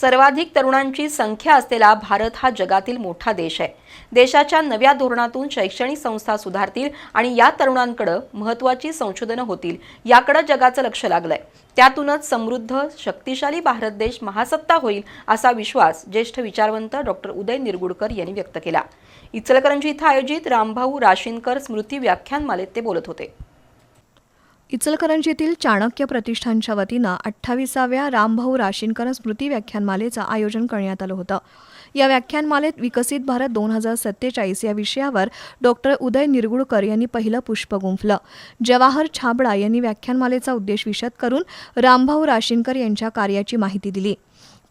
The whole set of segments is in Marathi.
सर्वाधिक तरुणांची संख्या असलेला भारत हा जगातील मोठा देश आहे. देशाच्या नव्या धोरणातून शैक्षणिक संस्था सुधारतील आणि या तरुणांकडे महत्वाची संशोधनं होतील याकडे जगाचं लक्ष लागलंय. त्यातूनच समृद्ध शक्तिशाली भारत देश महासत्ता होईल असा विश्वास ज्येष्ठ विचारवंत डॉक्टर उदय निरगुडकर यांनी व्यक्त केला. इचलकरंजी इथं आयोजित रामभाऊ राशीनकर स्मृती व्याख्यानमालेत ते बोलत होते. इचलकरंजीतील चाणक्य प्रतिष्ठानच्या वतीनं अठ्ठावीसाव्या रामभाऊ राशीनकर स्मृती व्याख्यानमालेचं आयोजन करण्यात आलं होतं. या व्याख्यानमालेत विकसित भारत दोन हजार सत्तेचाळीस या विषयावर डॉक्टर उदय निरगुडकर यांनी पहिलं पुष्प गुंफलं. जवाहर छाबडा यांनी व्याख्यानमालेचा उद्देश विशद करून रामभाऊ राशीनकर यांच्या कार्याची माहिती दिली.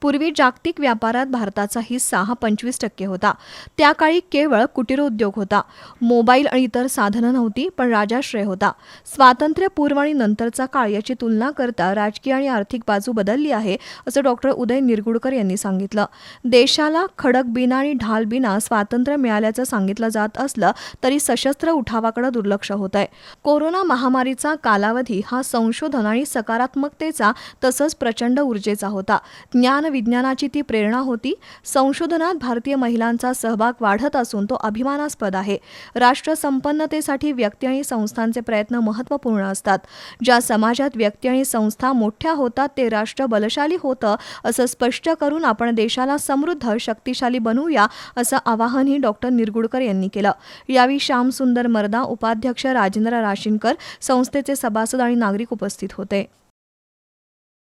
पूर्वी जागतिक व्यापारात भारताचा हिस्सा हा पंचवीस टक्के होता. त्या काळी केवळ कुटीरोद्योग होता. मोबाईल आणि इतर साधनं नव्हती पण राजाश्रय होता. स्वातंत्र्यपूर्व आणि नंतरचा काळ याची तुलना करता राजकीय आणि आर्थिक बाजू बदलली आहे असं डॉक्टर उदय निरगुडकर यांनी सांगितलं. देशाला खडकबिना आणि ढालबिना स्वातंत्र्य मिळाल्याचं सांगितलं जात असलं तरी सशस्त्र उठावाकडे दुर्लक्ष होत आहे कोरोना महामारीचा कालावधी हा संशोधन आणि सकारात्मकतेचा तसंच प्रचंड ऊर्जेचा होता. ज्ञान विज्ञानाची ती प्रेरणा होती. संशोधनात भारतीय महिलांचा सहभाग वाढत असून तो अभिमानास्पद आहे. राष्ट्र संपन्नतेसाठी व्यक्ती आणि संस्थांचे प्रयत्न महत्त्वपूर्ण असतात. ज्या समाजात व्यक्ती आणि संस्था मोठ्या होतात ते राष्ट्र बलशाली होतं असं स्पष्ट करून आपण देशाला समृद्ध शक्तिशाली बनवूया असं आवाहनही डॉक्टर निरगुडकर यांनी केलं. यावेळी श्यामसुंदर मर्दा उपाध्यक्ष राजेंद्र राशीनकर संस्थेचे सभासद आणि नागरिक उपस्थित होते.